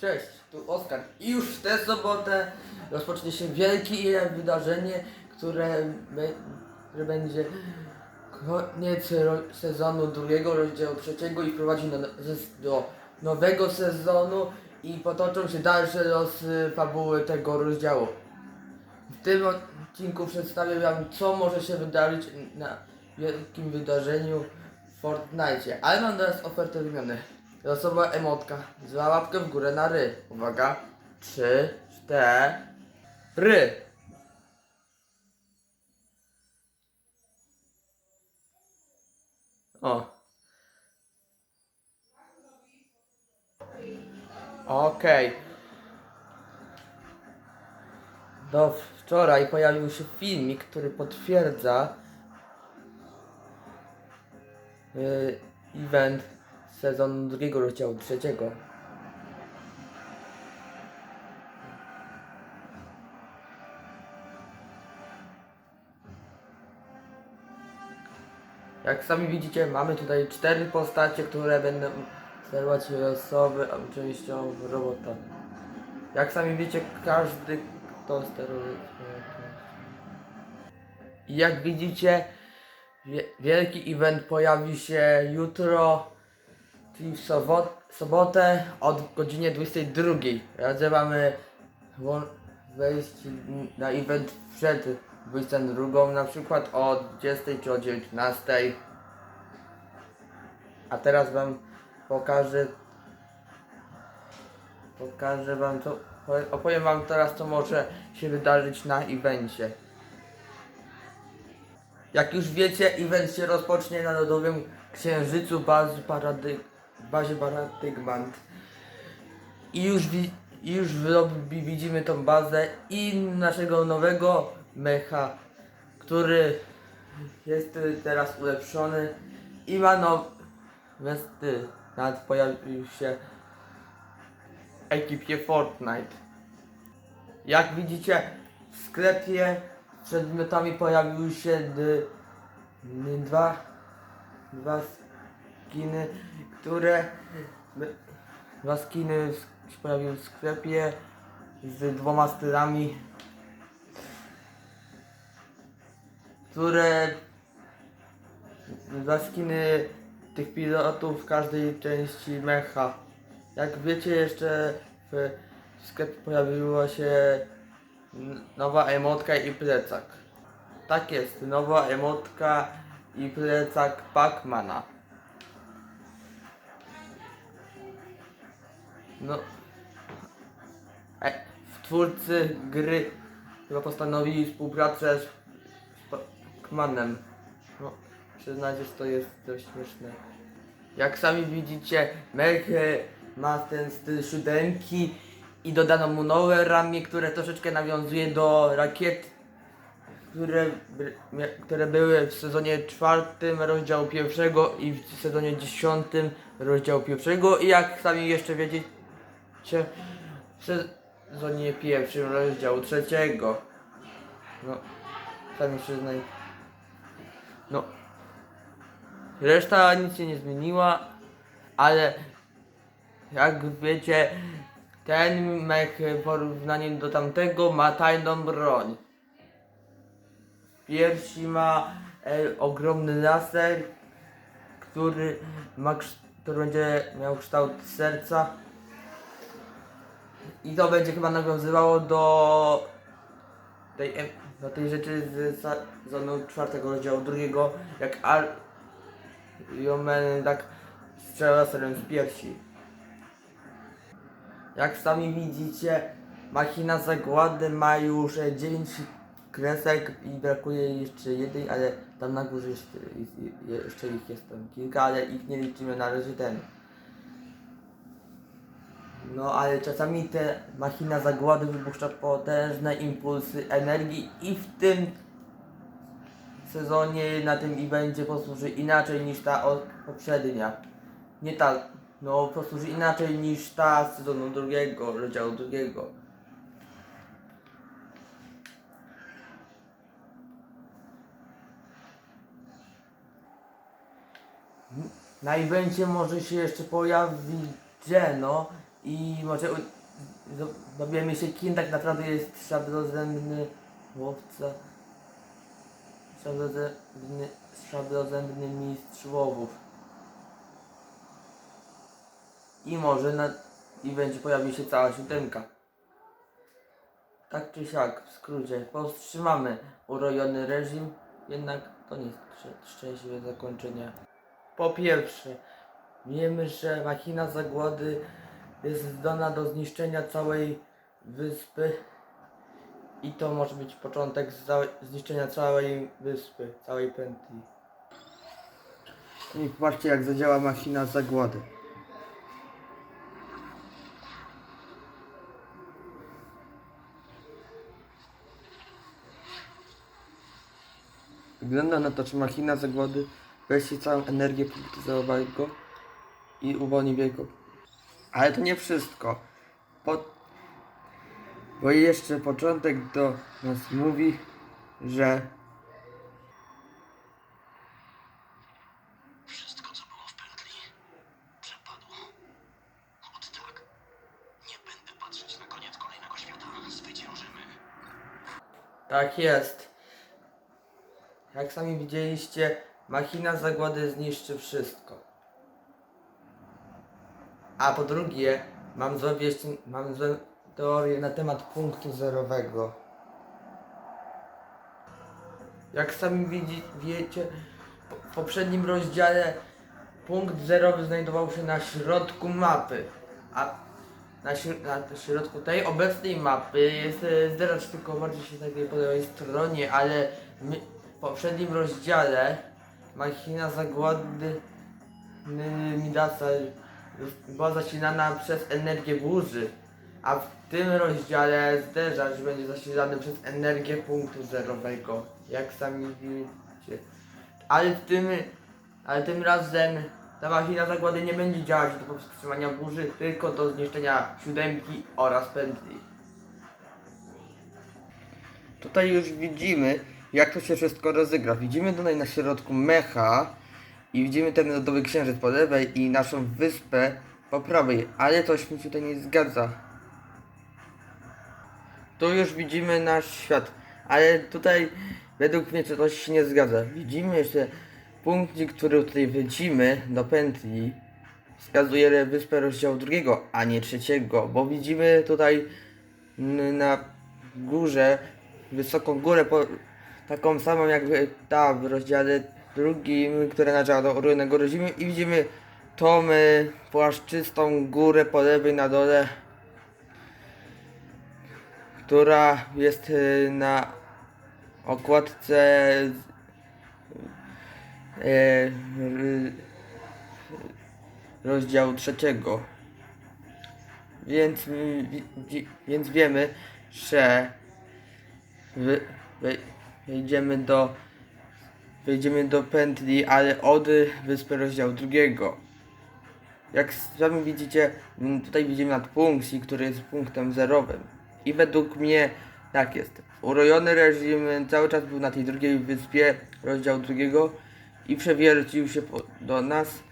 Cześć, tu Oskar. I już w tę sobotę rozpocznie się wielkie wydarzenie, które, be, które będzie koniec sezonu drugiego, rozdziału trzeciego i prowadzi do, do nowego sezonu i potoczą się dalsze losy fabuły tego rozdziału. W tym odcinku przedstawię wam, co może się wydarzyć na wielkim wydarzeniu w Fortnite. Ale mam teraz ofertę wymiany. Losowa emotka. Zła łapkę w górę na ry. Uwaga. Trzy, cztery. O. Okej. Do wczoraj pojawił się filmik, który potwierdza yy, event sezonu drugiego rozdziału trzeciego. Jak sami widzicie, mamy tutaj cztery postacie, które będą sterować losowy częścią robota. Jak sami wiecie, każdy kto steruje. I jak widzicie, wie- wielki event pojawi się jutro, czyli w sobot, sobotę od godzinie 22. Radzę mamy włą- wejść na event przed 22, na przykład o 20 czy o 19. A teraz wam pokażę pokażę wam powie- opowiem wam teraz co może się wydarzyć na evencie. Jak już wiecie, event się rozpocznie na lodowym księżycu bazy paradyg bazie Paradygmant. I już, wi- już w widzimy tą bazę i naszego nowego mecha, który jest teraz ulepszony i ma nowe styl. Nawet pojawił się w ekipie Fortnite. Jak widzicie w sklepie przedmiotami pojawiły się dwa, dwa skiny, które dwa skiny się pojawiły w sklepie z dwoma stylami, które dwa skiny tych pilotów w każdej części mecha. Jak wiecie jeszcze w sklepie pojawiła się nowa emotka i plecak. Tak jest, nowa emotka i plecak Pacmana. No. E, twórcy gry chyba postanowili współpracę z Pacmanem. No, przyznać, że to jest dość śmieszne. Jak sami widzicie, mech e, ma ten styl siódemki i dodano mu nowe ramię, które troszeczkę nawiązuje do rakiet, które, które były w sezonie czwartym rozdziału pierwszego i w sezonie dziesiątym rozdziału pierwszego i jak sami jeszcze wiecie, w sezonie pierwszym rozdziału trzeciego. No, sami przyznaj. No, Reszta nic się nie zmieniła, ale jak wiecie, ten mech w porównaniu do tamtego ma tajną broń. Pierwszy ma e, ogromny laser, który, ma, który będzie miał kształt serca. I to będzie chyba nawiązywało do tej, do tej rzeczy z sezonu czwartego rozdziału drugiego, jak Ar Jomen tak strzela serem z piersi. Jak sami widzicie, machina zagłady ma już e, 9 kresek i brakuje jeszcze jednej, ale tam na górze jeszcze, jeszcze ich jest tam kilka, ale ich nie liczymy na razie ten. No ale czasami te machina zagłady wypuszcza potężne impulsy energii i w tym sezonie na tym evencie posłuży inaczej niż ta poprzednia. Nie ta, no posłuży inaczej niż ta z sezonu drugiego, rozdziału drugiego. Na może się jeszcze pojawić Geno i może u- się kim tak naprawdę jest szablozębny łowca. Szablozębny, szablozębny mistrz łowów. I może na evencie pojawi się cała siódemka. Tak czy siak, w skrócie, powstrzymamy urojony reżim, jednak to nie jest szczę- szczęśliwe zakończenie. Po pierwsze, wiemy, że machina zagłady jest zdolna do zniszczenia całej wyspy i to może być początek zniszczenia całej wyspy, całej pętli. I patrzcie jak zadziała machina zagłady. Wygląda na to, że machina zagłady weźmie całą energię punktu zerowego i uwolni biegu. Ale to nie wszystko. Po... Bo jeszcze początek do nas mówi, że Wszystko, co było w pętli, przepadło. Od tak. Nie będę patrzeć na koniec kolejnego świata. Zwyciężymy. tak jest. Jak sami widzieliście, machina zagłady zniszczy wszystko. A po drugie, mam złe, wieści, mam złe teorie na temat punktu zerowego. Jak sami widzi, wiecie, w poprzednim rozdziale punkt zerowy znajdował się na środku mapy, a na, na środku tej obecnej mapy jest e, zderzacz tylko bardziej się znajduje po lewej stronie, ale w poprzednim rozdziale machina zagłady Midasa była zasilana przez energię burzy, a w tym rozdziale zderzacz będzie zasilany przez energię punktu zerowego, jak sami widzicie. Ale w tym, ale tym razem ta machina zagłady nie będzie działać do powstrzymania burzy, tylko do zniszczenia siódemki oraz pętli. Tutaj już widzimy, jak to się wszystko rozegra. Widzimy tutaj na środku mecha i widzimy ten lodowy księżyc po lewej i naszą wyspę po prawej, ale coś mi się tutaj nie zgadza. Tu już widzimy nasz świat, ale tutaj według mnie coś się nie zgadza. Widzimy, że punkcik, który tutaj widzimy do pętli wskazuje wyspę rozdziału drugiego, a nie trzeciego, bo widzimy tutaj na górze wysoką górę, po, taką samą jak ta w rozdziale drugim, która należała do urojnego reżimu i widzimy tą y, płaszczystą górę po lewej na dole, która jest y, na okładce y, rozdziału trzeciego. Więc, wi- wi- więc wiemy, że wy, wy, wejdziemy do wejdziemy do pętli, ale od wyspy rozdziału drugiego. Jak sami widzicie, tutaj widzimy nadpunkcik, który jest punktem zerowym. I według mnie tak jest. Urojony reżim cały czas był na tej drugiej wyspie rozdziału drugiego i przewiercił się do nas,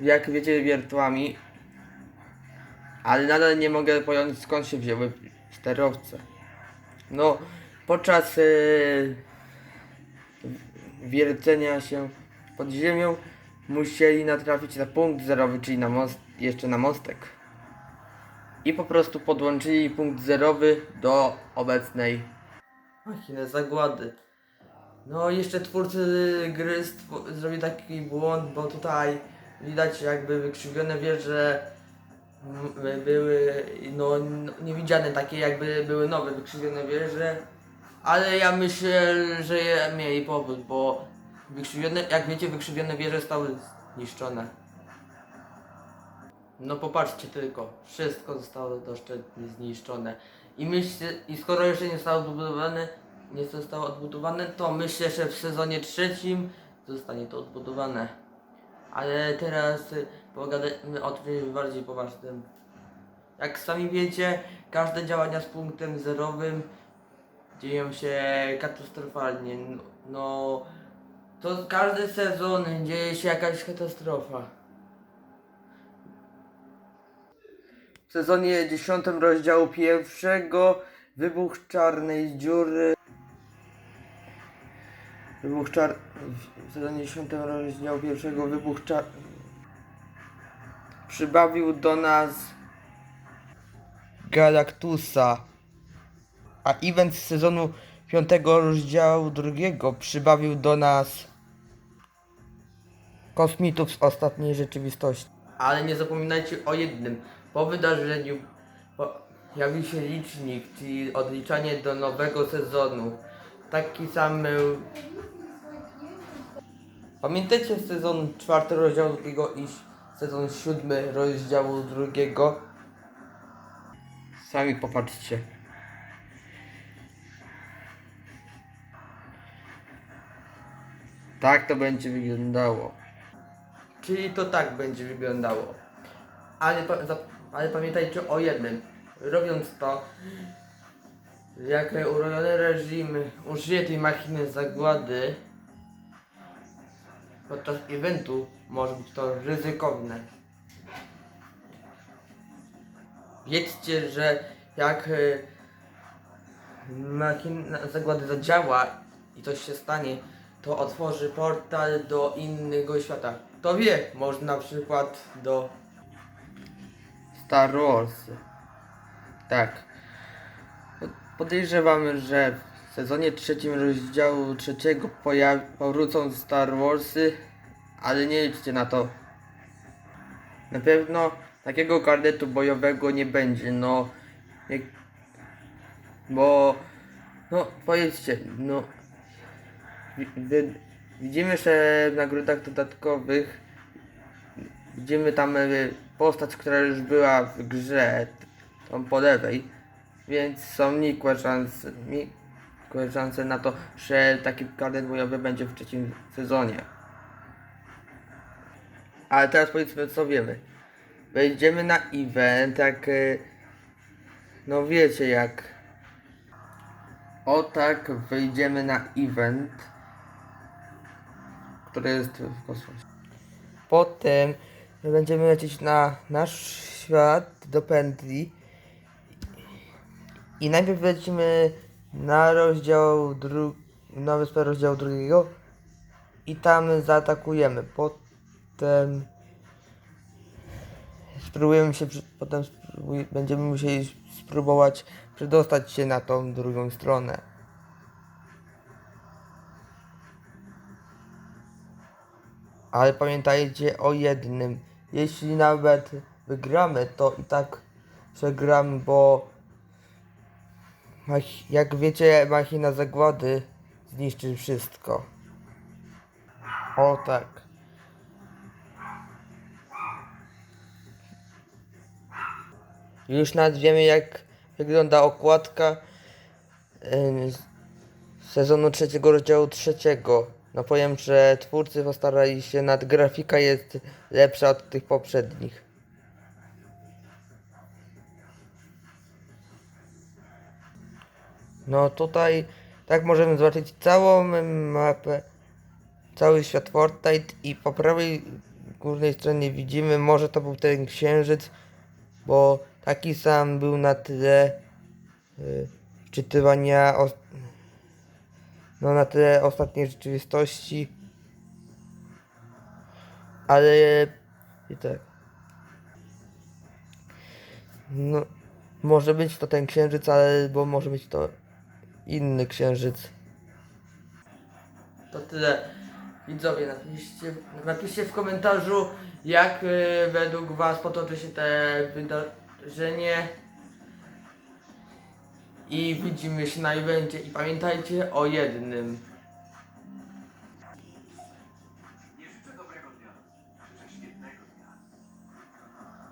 jak wiecie, wiertłami. Ale nadal nie mogę pojąć skąd się wzięły sterowce. No, podczas e, wiercenia się pod ziemią musieli natrafić na punkt zerowy, czyli na most, jeszcze na mostek. I po prostu podłączyli punkt zerowy do obecnej machiny zagłady. No jeszcze twórcy gry stwo- zrobili taki błąd, bo tutaj widać jakby wykrzywione wieże były no, niewidziane, takie jakby były nowe wykrzywione wieże. Ale ja myślę, że je mieli powód, bo wykrzywione, jak wiecie, wykrzywione wieże zostały zniszczone. No popatrzcie tylko, wszystko zostało doszczętnie zniszczone. I myślę, i skoro jeszcze nie zostało odbudowane, nie zostało odbudowane, to myślę, że w sezonie trzecim zostanie to odbudowane. Ale teraz y, pogadajmy o czymś bardziej poważnym. Jak sami wiecie, każde działania z punktem zerowym dzieją się katastrofalnie. No, to każdy sezon dzieje się jakaś katastrofa. w sezonie 10 rozdziału pierwszego wybuch czarnej dziury. Wybuch czar... W sezonie 10 rozdziału pierwszego wybuch czar... Przybawił do nas Galactusa. A event z sezonu 5 rozdziału drugiego przybawił do nas kosmitów z ostatniej rzeczywistości. Ale nie zapominajcie o jednym. Po wydarzeniu pojawił się licznik, czyli odliczanie do nowego sezonu. Taki sam był. Pamiętacie sezon czwarty rozdziału drugiego i sezon siódmy rozdziału drugiego? Sami popatrzcie. Tak to będzie wyglądało. Czyli to tak będzie wyglądało. Ale, ale pamiętajcie o jednym. Robiąc to, jak urojony reżim użyje tej machiny zagłady podczas eventu, może być to ryzykowne. Wiedzcie, że jak y, machina zagłady zadziała i coś się stanie, to otworzy portal do innego świata. Kto wie, może na przykład do Star Wars. Tak. Podejrzewamy, że w sezonie trzecim rozdziału trzeciego powrócą Star Warsy, ale nie liczcie na to. Na pewno takiego karnetu bojowego nie będzie, no. Bo, no powiedzcie, no. Wi- wi- Widzimy, że w nagrodach dodatkowych widzimy tam e, postać, która już była w grze, tą po lewej, więc są nikłe szanse, nikłe szanse na to, że taki karnet bojowy będzie w trzecim sezonie. Ale teraz powiedzmy co wiemy. Wejdziemy na event, jak e, no wiecie jak o tak wejdziemy na event który jest w kosmosie. Potem będziemy lecieć na nasz świat do pętli i najpierw lecimy na rozdział dru... na wyspę rozdziału drugiego i tam zaatakujemy. Potem spróbujemy się, potem będziemy musieli spróbować przedostać się na tą drugą stronę. Ale pamiętajcie o jednym. Jeśli nawet wygramy, to i tak przegramy, bo jak wiecie, machina zagłady zniszczy wszystko. O tak. Już nawet wiemy jak wygląda okładka sezonu trzeciego rozdziału trzeciego. No powiem, że twórcy postarali się nad grafika jest lepsza od tych poprzednich. No tutaj tak możemy zobaczyć całą mapę, cały świat Fortnite i po prawej górnej stronie widzimy, może to był ten księżyc, bo taki sam był na tyle y, wczytywania o, no na tyle ostatniej rzeczywistości. Ale i tak. No, może być to ten księżyc, ale bo może być to inny księżyc. To tyle. Widzowie, napiszcie, napiszcie w komentarzu, jak y, według Was potoczy się te wydarzenie. I widzimy się na evencie. I pamiętajcie o jednym.